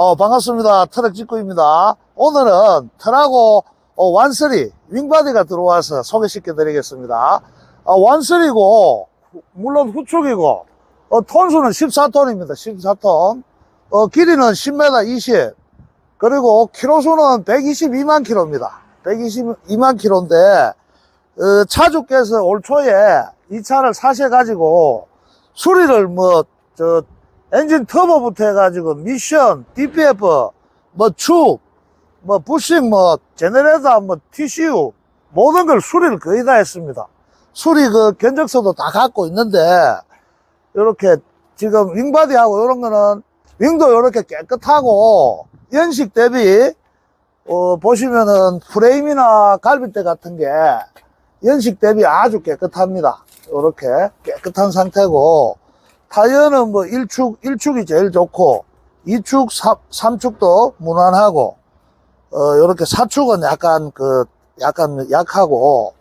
어, 반갑습니다. 트럭 직구입니다. 오늘은 트라고 어, 완쓰리 윙바디가 들어와서 소개시켜 드리겠습니다. 어, 완쓰리고 물론 후축이고 어, 톤수는 14톤입니다. 14톤. 어, 길이는 10m 20. 그리고 키로수는 122만 킬로입니다. 122만 킬로인데 어, 차주께서 올 초에 이 차를 사셔가지고 수리를 뭐 저 엔진 터보부터 해가지고 미션, DPF, 뭐 축, 뭐 부싱, 뭐 제네레이터, 뭐 TCU 모든 걸 수리를 거의 다 했습니다. 수리 그 견적서도 다 갖고 있는데 이렇게 지금 윙바디하고 이런 거는 윙도 이렇게 깨끗하고 연식 대비 어, 보시면은 프레임이나 갈비대 같은 게 연식 대비 아주 깨끗합니다. 이렇게 깨끗한 상태고 타이어는 뭐 1축, 1축이 제일 좋고. 2축, 3, 축도 무난하고 어, 이렇게 4축은 약간 그 약간 약하고.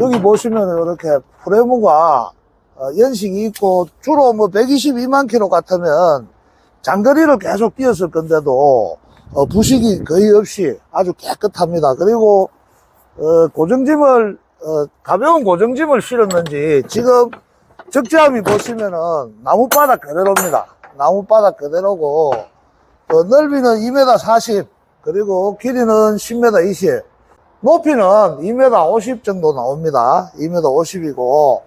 여기 보시면 이렇게 프레무가 어, 연식이 있고 주로 뭐 122만 킬로 같으면 장거리를 계속 뛰었을 건데도 어, 부식이 거의 없이 아주 깨끗합니다. 그리고 어, 고정짐을 어, 가벼운 고정짐을 실었는지 지금 적재함이 보시면은 나무바닥 그대로입니다. 나무바닥 그대로고 어, 넓이는 2m 40 그리고 길이는 10m 20 높이는 2m 50 정도 나옵니다. 2m 50이고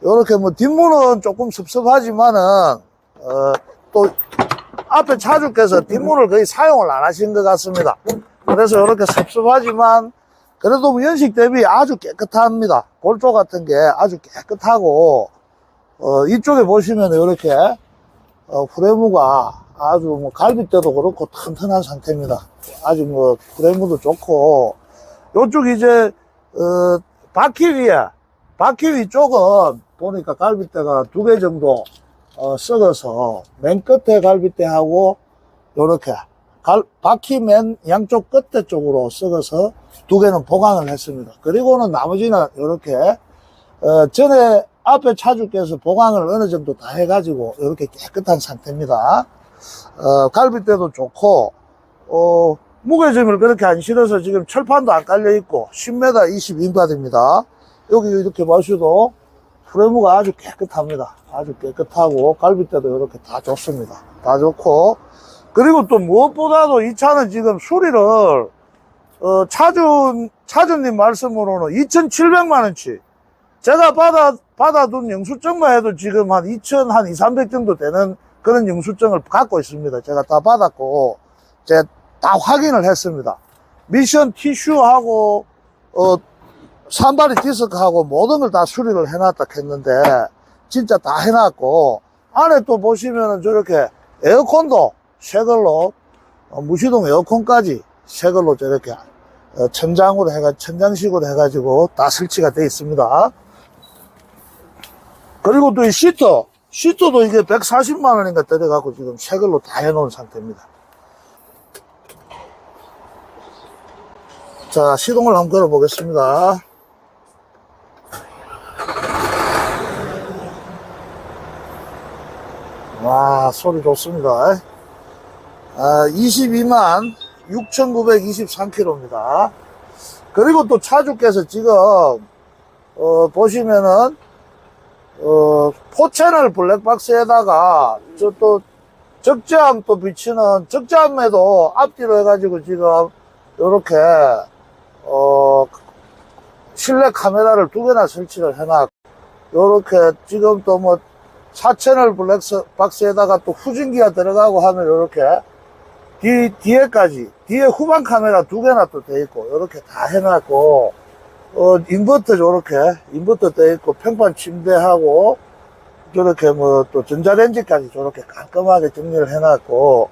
이렇게 뭐 뒷문은 조금 섭섭하지만은 어, 또 앞에 차주께서 뒷문을 거의 사용을 안 하신 것 같습니다. 그래서 이렇게 섭섭하지만 그래도 뭐 연식 대비 아주 깨끗합니다. 골조 같은 게 아주 깨끗하고 어, 이쪽에 보시면 이렇게 어, 프레무가 아주 뭐 갈비뼈도 그렇고 튼튼한 상태입니다. 아주 뭐 프레무도 좋고 요쪽 이제 어, 바퀴 위에 바퀴 위 쪽은 보니까 갈비뼈가 두 개 정도 어, 썩어서 맨 끝에 갈비뼈하고 요렇게 갈, 바퀴 맨 양쪽 끝에 쪽으로 썩어서 두 개는 보강을 했습니다. 그리고는 나머지는 이렇게 어, 전에 앞에 차주께서 보강을 어느 정도 다 해가지고 이렇게 깨끗한 상태입니다. 어, 갈비뼈도 좋고 어, 무게점을 그렇게 안 실어서 지금 철판도 안 깔려 있고 10m 20인바디입니다. 여기 이렇게 보셔도 프레무가 아주 깨끗합니다. 아주 깨끗하고 갈비뼈도 이렇게 다 좋습니다. 다 좋고 그리고 또 무엇보다도 이 차는 지금 수리를 어, 차주 차주님 말씀으로는 2,700만 원치 제가 받아 받아둔 영수증만 해도 지금 한 2,000, 한 2, 300 정도 되는 그런 영수증을 갖고 있습니다. 제가 다 받았고 제가 다 확인을 했습니다. 미션 티슈하고 어 산발이 디스크하고 모든 걸 다 수리를 해놨다 했는데 진짜 다 해놨고 안에 또 보시면은 저렇게 에어컨도 새 걸로 어, 무시동 에어컨까지 새 걸로 저렇게 어, 천장으로 해가 천장식으로 해가지고 다 설치가 되어 있습니다. 그리고 또 이 시트 시트도 이게 140만 원인가 들어가고 지금 새 걸로 다 해놓은 상태입니다. 자 시동을 한번 걸어 보겠습니다. 와 소리 좋습니다. 아, 22만 6,923km입니다. 그리고 또 차주께서 지금, 어, 보시면은, 어, 포채널 블랙박스에다가, 저 또, 적재함 또 비치는, 적재함에도 앞뒤로 해가지고 지금, 요렇게, 어, 실내 카메라를 두 개나 설치를 해놨고, 요렇게 지금 또 뭐, 4채널 블랙박스에다가 또 후진기가 들어가고 하면 요렇게, 뒤, 뒤에까지, 뒤에 후방 카메라 두 개나 또 돼 있고, 이렇게 다 해놨고, 어, 인버터 저렇게, 인버터 돼 있고, 평판 침대하고, 저렇게 뭐, 또 전자레인지까지 저렇게 깔끔하게 정리를 해놨고,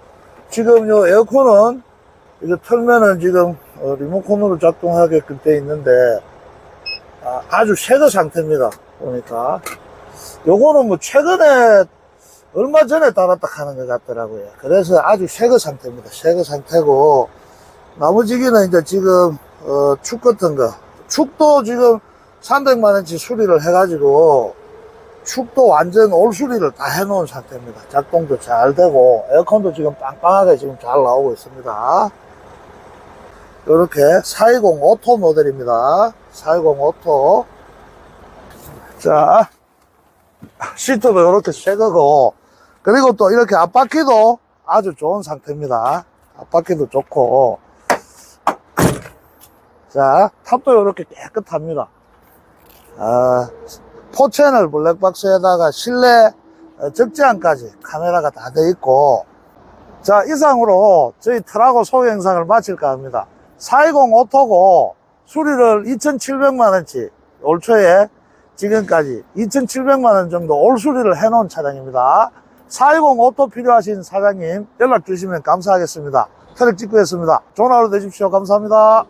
지금 요 에어컨은, 이거 털면은 지금, 어, 리모컨으로 작동하게끔 돼 있는데, 아, 아주 새거 상태입니다. 보니까. 요거는 뭐, 최근에, 얼마 전에 달았다 하는 것 같더라고요. 그래서 아주 새거 상태입니다. 새거 상태고, 나머지기는 이제 지금, 어, 축 같은 거. 축도 지금 300만원치 수리를 해가지고, 축도 완전 올 수리를 다 해놓은 상태입니다. 작동도 잘 되고 에어컨도 지금 빵빵하게 지금 잘 나오고 있습니다. 이렇게 420 오토 모델입니다. 420 오토. 자, 시트도 이렇게 새 거고, 그리고 또 이렇게 앞바퀴도 아주 좋은 상태입니다. 앞바퀴도 좋고, 자, 탑도 이렇게 깨끗합니다. 아, 포채널 블랙박스에다가 실내 어, 적재함까지 카메라가 다 돼 있고, 자, 이상으로 저희 트라고 소개 영상을 마칠까 합니다. 420 오토고 수리를 2,700만원치 올 초에 지금까지 2,700만원 정도 올 수리를 해놓은 차량입니다. 420 오토 필요하신 사장님 연락 주시면 감사하겠습니다. 트랙 찍고 했습니다. 좋은 하루 되십시오. 감사합니다.